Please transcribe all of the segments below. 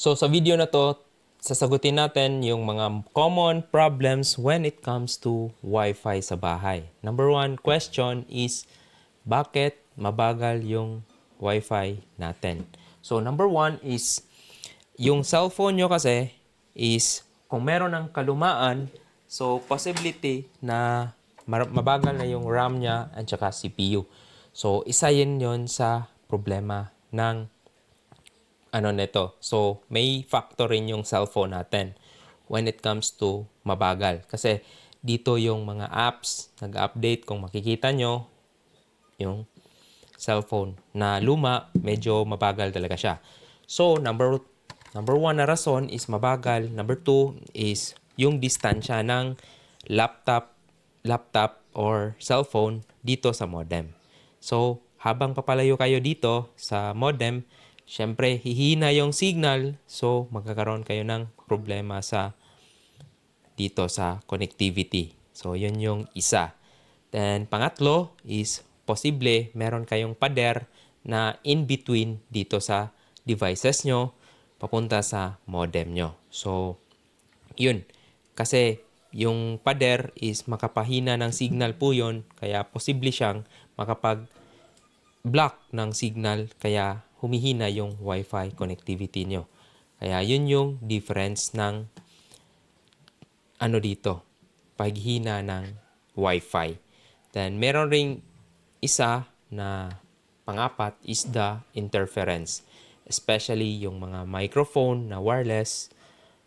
So sa video na to, sasagutin natin yung mga common problems when it comes to Wi-Fi sa bahay. Number one question is, bakit mabagal yung Wi-Fi natin? So number one is, yung cellphone nyo kasi is, kung meron ng kalumaan, so possibility na mabagal na yung RAM niya at saka CPU. So isa yun yun sa problema ng ano nito. So, may factor rin yung cellphone natin when it comes to mabagal. Kasi dito yung mga apps nag-update kung makikita nyo yung cellphone na luma, medyo mabagal talaga siya. So, number number one na rason is mabagal. Number two is yung distansya ng laptop, laptop or cellphone dito sa modem. So, habang papalayo kayo dito sa modem, syempre hihina yung signal, so magkakaroon kayo ng problema sa dito sa connectivity. So, yun yung isa. Then, pangatlo is posible meron kayong pader na in between dito sa devices nyo papunta sa modem nyo. So, yun. Kasi yung pader is makapahina ng signal po yun, kaya posible siyang makapag block ng signal kaya humihina yung Wi-Fi connectivity nyo. Kaya yun yung difference ng ano dito, paghina ng Wi-Fi. Then meron ring isa na pangapat is the interference. Especially yung mga microphone na wireless,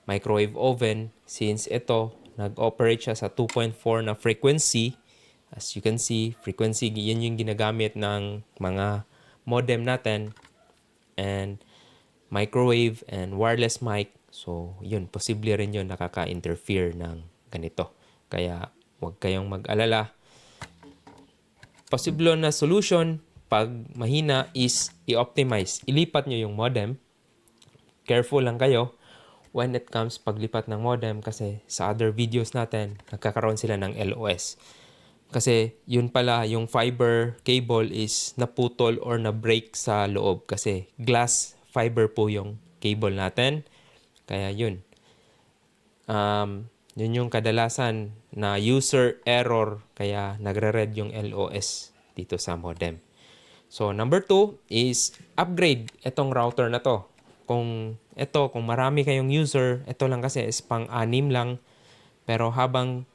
microwave oven, since ito nag-operate siya sa 2.4 na frequency, As you can see, frequency, yan yung ginagamit ng mga modem natin and microwave and wireless mic. So, yun, posible rin yun nakaka-interfere ng ganito. Kaya, huwag kayong mag-alala. Posible na solution pag mahina is i-optimize. Ilipat nyo yung modem. Careful lang kayo when it comes paglipat ng modem kasi sa other videos natin, nagkakaroon sila ng LOS. Kasi yun pala, yung fiber cable is naputol or na-break sa loob kasi glass fiber po yung cable natin. Kaya yun. Um, yun yung kadalasan na user error kaya nagre-red yung LOS dito sa modem. So, number two is upgrade itong router na to. Kung ito, kung marami kayong user, ito lang kasi is pang-anim lang. Pero habang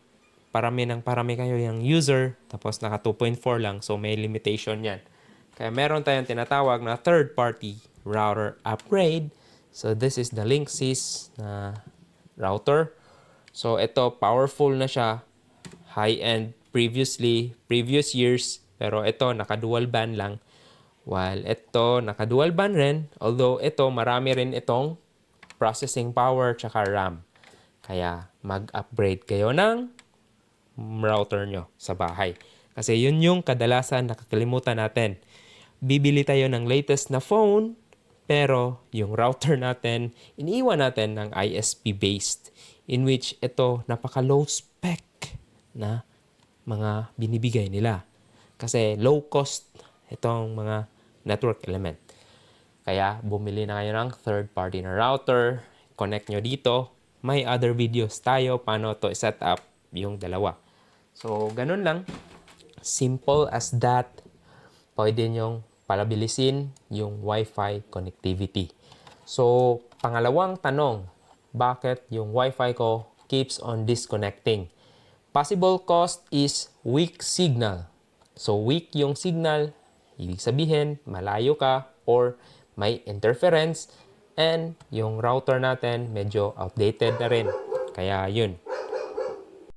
parami ng parami kayo yung user, tapos naka 2.4 lang, so may limitation yan. Kaya meron tayong tinatawag na third-party router upgrade. So this is the Linksys na router. So ito, powerful na siya. High-end previously, previous years. Pero ito, naka-dual band lang. While ito, naka-dual band rin. Although ito, marami rin itong processing power tsaka RAM. Kaya mag-upgrade kayo ng router nyo sa bahay. Kasi yun yung kadalasan nakakalimutan natin. Bibili tayo ng latest na phone, pero yung router natin, iniiwan natin ng ISP-based in which ito napaka-low spec na mga binibigay nila. Kasi low cost itong mga network element. Kaya bumili na kayo ng third party na router, connect nyo dito. May other videos tayo paano to set up yung dalawa. So, ganun lang. Simple as that. Pwede nyong palabilisin yung Wi-Fi connectivity. So, pangalawang tanong, bakit yung Wi-Fi ko keeps on disconnecting? Possible cause is weak signal. So, weak yung signal, ibig sabihin, malayo ka or may interference and yung router natin medyo outdated na rin. Kaya yun,